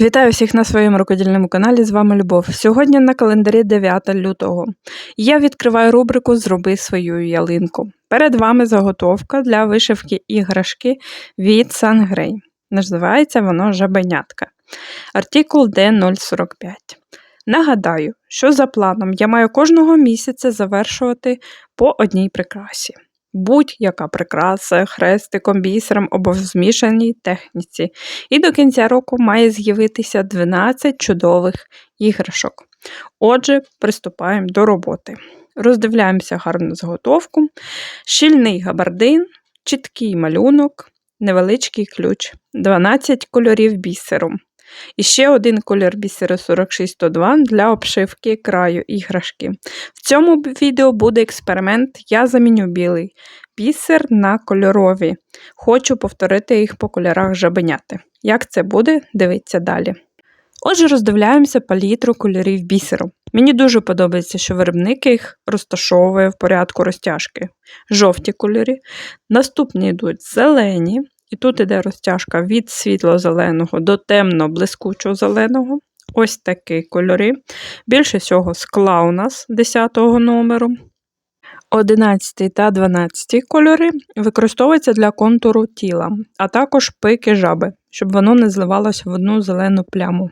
Вітаю всіх на своєму рукодільному каналі. З вами Любов. Сьогодні на календарі 9 лютого. Я відкриваю рубрику Зроби свою ялинку. Перед вами заготовка для вишивки іграшки від Сангрей. Називається воно жабенятка. Артикул D045. Нагадаю, що за планом я маю кожного місяця завершувати по одній прикрасі будь-яка прикраса хрестиком, бісером або в змішаній техніці. І до кінця року має з'явитися 12 чудових іграшок. Отже, приступаємо до роботи. Роздивляємося гарну заготовку, щільний габардин, чіткий малюнок, невеличкий ключ, 12 кольорів бісеру. І ще один колір бісеру 4602 для обшивки краю іграшки. В цьому відео буде експеримент, я заміню білий бісер на кольорові. Хочу повторити їх по кольорах жабеняти. Як це буде, дивіться далі. Отже, роздивляємося палітру кольорів бісеру. Мені дуже подобається, що виробник їх розташовує в порядку розтяжки. Жовті кольори. Наступні йдуть зелені, і тут іде розтяжка від світло-зеленого до темно-блискучого зеленого. Ось такі кольори. Більше всього скла у нас 10 номеру. 11 та 12 кольори використовуються для контуру тіла, а також пики жаби, щоб воно не зливалося в одну зелену пляму.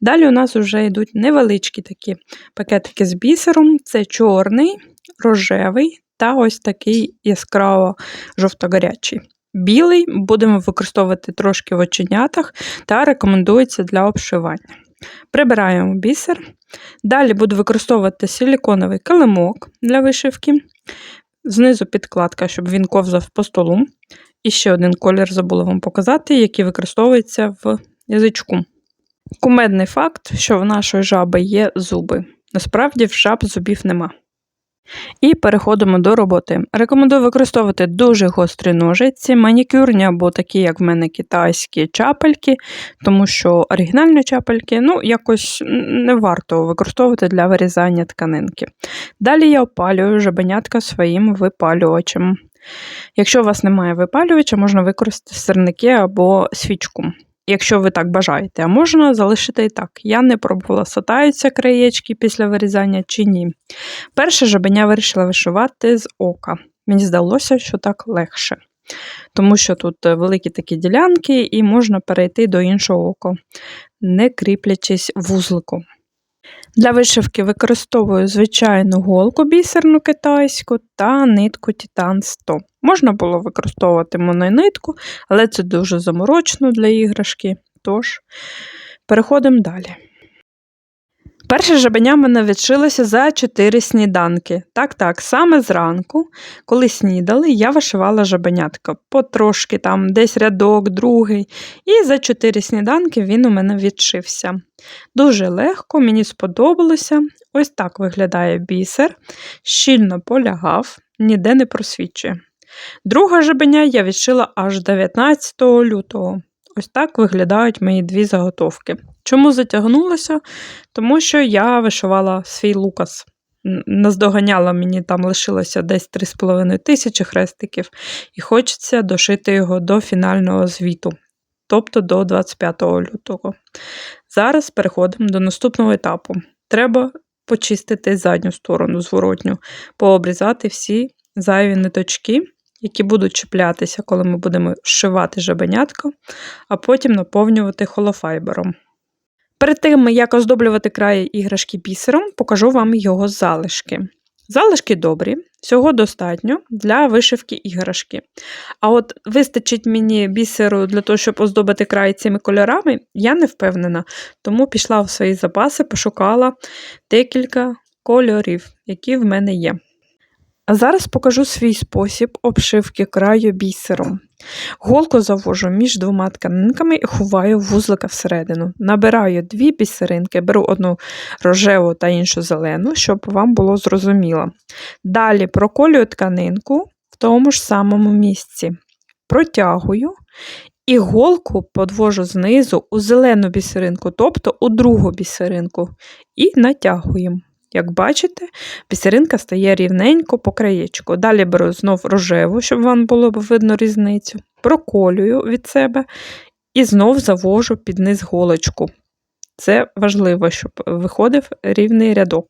Далі у нас вже йдуть невеличкі такі пакетики з бісером: це чорний, рожевий та ось такий яскраво жовто-гарячий. Білий будемо використовувати трошки в оченятах та рекомендується для обшивання. Прибираємо бісер. Далі буду використовувати силіконовий килимок для вишивки. Знизу підкладка, щоб він ковзав по столу. І ще один колір забула вам показати, який використовується в язичку. Кумедний факт, що в нашої жаби є зуби. Насправді, в жаб зубів нема. І переходимо до роботи. Рекомендую використовувати дуже гострі ножиці, манікюрні або такі, як в мене китайські чапельки, тому що оригінальні чапельки ну, якось не варто використовувати для вирізання тканинки. Далі я опалюю жабенятка своїм випалювачем. Якщо у вас немає випалювача, можна використати сирники або свічку якщо ви так бажаєте, а можна залишити і так. Я не пробувала, сатаються краєчки після вирізання чи ні. Перше жабеня вирішила вишивати з ока. Мені здалося, що так легше. Тому що тут е, великі такі ділянки, і можна перейти до іншого ока, не кріплячись вузлику. Для вишивки використовую звичайну голку бісерну китайську та нитку Титан 100. Можна було використовувати мононитку, але це дуже заморочно для іграшки. Тож, переходимо далі. Перше жабеня мене відшилося за 4 сніданки. Так, так, саме зранку, коли снідали, я вишивала жабенятка. Потрошки там, десь рядок, другий. І за 4 сніданки він у мене відшився. Дуже легко, мені сподобалося. Ось так виглядає бісер, щільно полягав, ніде не просвічує. Друга жабеня я відшила аж 19 лютого. Ось так виглядають мої дві заготовки. Чому затягнулося? Тому що я вишивала свій лукас. Наздоганяла мені там лишилося десь 3,5 тисячі хрестиків, і хочеться дошити його до фінального звіту, тобто до 25 лютого. Зараз переходимо до наступного етапу. Треба почистити задню сторону зворотню, пообрізати всі зайві ниточки які будуть чіплятися, коли ми будемо зшивати жабенятко, а потім наповнювати холофайбером. Перед тим, як оздоблювати краї іграшки бісером, покажу вам його залишки. Залишки добрі, всього достатньо для вишивки іграшки. А от вистачить мені бісеру для того, щоб оздобити край цими кольорами, я не впевнена, тому пішла в свої запаси, пошукала декілька кольорів, які в мене є. А зараз покажу свій спосіб обшивки краю бісером. Голку завожу між двома тканинками і ховаю вузлика всередину. Набираю дві бісеринки, беру одну рожеву та іншу зелену, щоб вам було зрозуміло. Далі проколюю тканинку в тому ж самому місці. Протягую і голку подвожу знизу у зелену бісеринку, тобто у другу бісеринку, і натягуємо. Як бачите, пісеринка стає рівненько по краєчку. Далі беру знов рожеву, щоб вам було видно різницю, проколюю від себе І знов завожу під низ голочку. Це важливо, щоб виходив рівний рядок.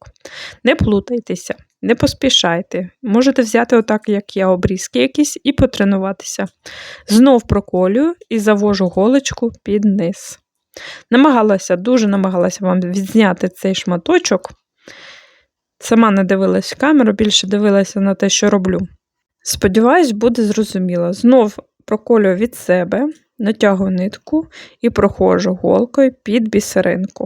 Не плутайтеся, не поспішайте. Можете взяти, отак, як я, обрізки якісь, і потренуватися. Знов проколюю і завожу голочку під низ. Намагалася, дуже намагалася вам відзняти цей шматочок. Сама не дивилась в камеру, більше дивилася на те, що роблю. Сподіваюсь, буде зрозуміло. Знов проколюю від себе, натягую нитку і проходжу голкою під бісеринку.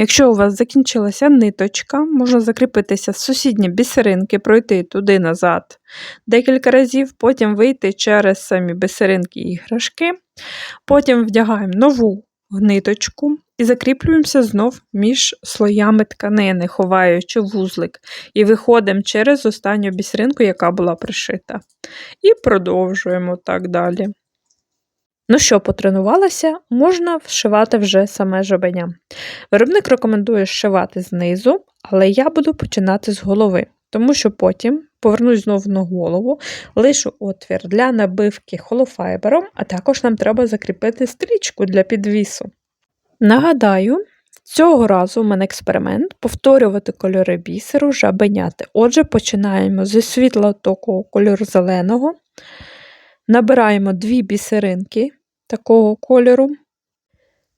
Якщо у вас закінчилася ниточка, можна закріпитися з сусідні бісеринки, пройти туди назад декілька разів, потім вийти через самі бісеринки і іграшки, потім вдягаємо нову ниточку і закріплюємося знов між слоями тканини, ховаючи вузлик, і виходимо через останню бісеринку, яка була пришита. І продовжуємо так далі. Ну що, потренувалася, можна вшивати вже саме жабеня. Виробник рекомендує зшивати знизу, але я буду починати з голови, тому що потім повернусь знову на голову, лишу отвір для набивки холофайбером, а також нам треба закріпити стрічку для підвісу. Нагадаю, цього разу у мене експеримент повторювати кольори бісеру, жабеняти. Отже, починаємо зі світло такого кольору зеленого, набираємо дві бісеринки такого кольору.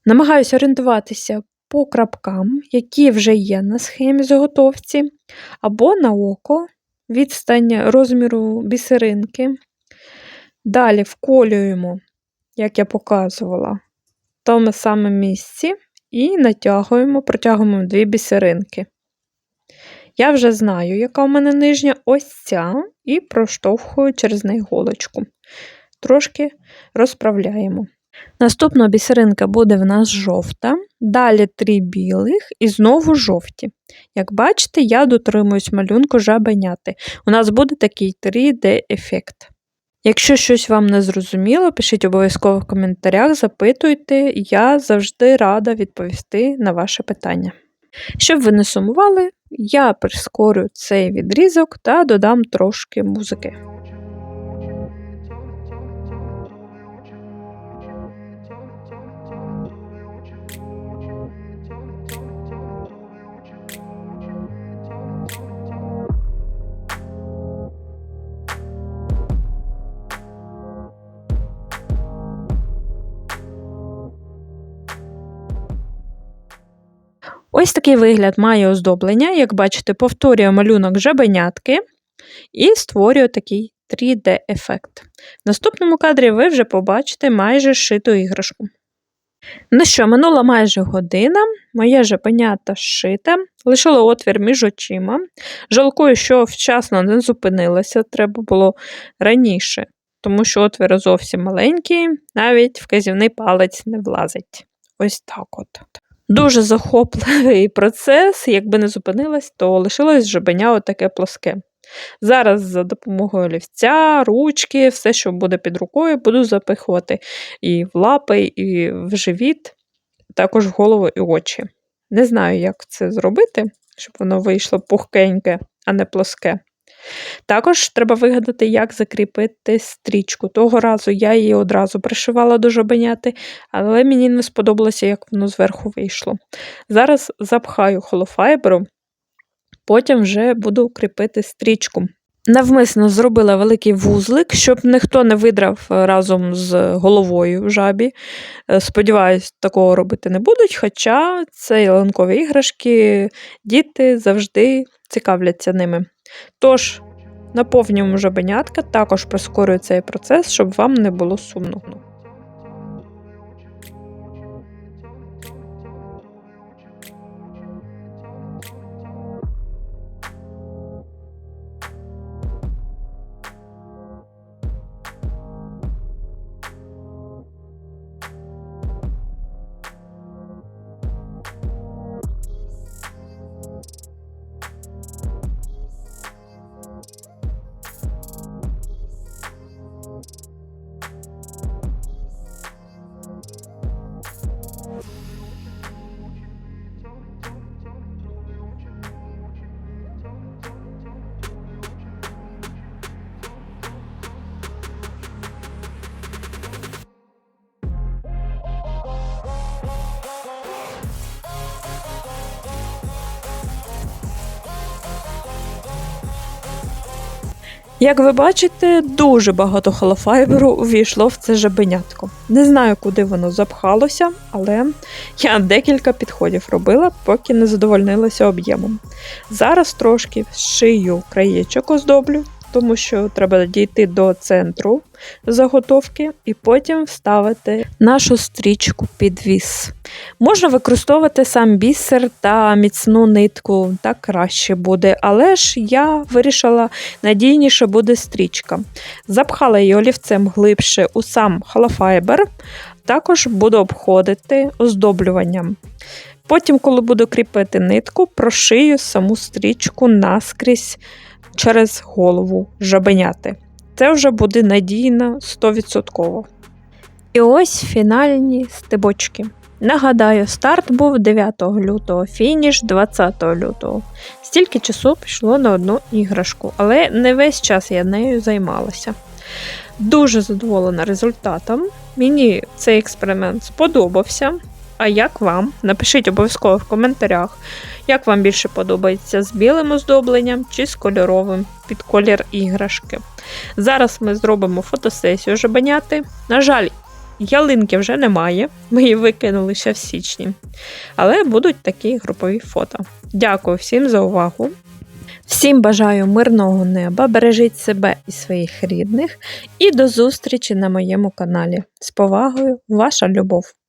Намагаюся орієнтуватися по крапкам, які вже є на схемі заготовці, або на око відстань розміру бісеринки. Далі вколюємо, як я показувала, тому самому місці і натягуємо, протягуємо дві бісеринки. Я вже знаю, яка у мене нижня ось ця, і проштовхую через неї голочку трошки розправляємо. Наступна бісеринка буде в нас жовта, далі три білих і знову жовті. Як бачите, я дотримуюсь малюнку жабеняти. У нас буде такий 3D-ефект. Якщо щось вам не зрозуміло, пишіть обов'язково в коментарях, запитуйте, я завжди рада відповісти на ваше питання. Щоб ви не сумували, я прискорю цей відрізок та додам трошки музики. Ось такий вигляд має оздоблення, як бачите, повторюю малюнок жабенятки і створюю такий 3D-ефект. В наступному кадрі ви вже побачите майже шиту іграшку. Ну що, минула майже година, моє жабенята шите, лишила отвір між очима. Жалкую, що вчасно не зупинилася, треба було раніше, тому що отвір зовсім маленький, навіть вказівний палець не влазить. Ось так от. Дуже захопливий процес, якби не зупинилась, то лишилось жабеня отаке плоске. Зараз за допомогою олівця, ручки, все, що буде під рукою, буду запихувати і в лапи, і в живіт, також в голову і очі. Не знаю, як це зробити, щоб воно вийшло пухкеньке, а не плоске. Також треба вигадати, як закріпити стрічку. Того разу я її одразу пришивала до жабеняти, але мені не сподобалося, як воно зверху вийшло. Зараз запхаю холофайбером, потім вже буду кріпити стрічку. Навмисно зробила великий вузлик, щоб ніхто не видрав разом з головою в жабі. Е, сподіваюсь, такого робити не будуть, хоча це ялинкові іграшки, діти завжди цікавляться ними. Тож, наповнюємо жабенятка, також прискорюю цей процес, щоб вам не було сумно. Як ви бачите, дуже багато холофайберу увійшло в це жабенятко. Не знаю, куди воно запхалося, але я декілька підходів робила, поки не задовольнилася об'ємом. Зараз трошки шию краєчок оздоблю, тому що треба дійти до центру заготовки і потім вставити нашу стрічку під віз. Можна використовувати сам бісер та міцну нитку, так краще буде, але ж я вирішила надійніше буде стрічка. Запхала її олівцем глибше у сам холофайбер, також буду обходити оздоблюванням. Потім, коли буду кріпити нитку, прошию саму стрічку наскрізь через голову жабеняти. Це вже буде надійно 100%. І ось фінальні стебочки. Нагадаю, старт був 9 лютого, фініш 20 лютого. Стільки часу пішло на одну іграшку, але не весь час я нею займалася. Дуже задоволена результатом. Мені цей експеримент сподобався. А як вам? Напишіть обов'язково в коментарях, як вам більше подобається з білим оздобленням чи з кольоровим під колір іграшки. Зараз ми зробимо фотосесію жабеняти. На жаль, ялинки вже немає, ми її викинули ще в січні. Але будуть такі групові фото. Дякую всім за увагу. Всім бажаю мирного неба, бережіть себе і своїх рідних, і до зустрічі на моєму каналі. З повагою, ваша Любов!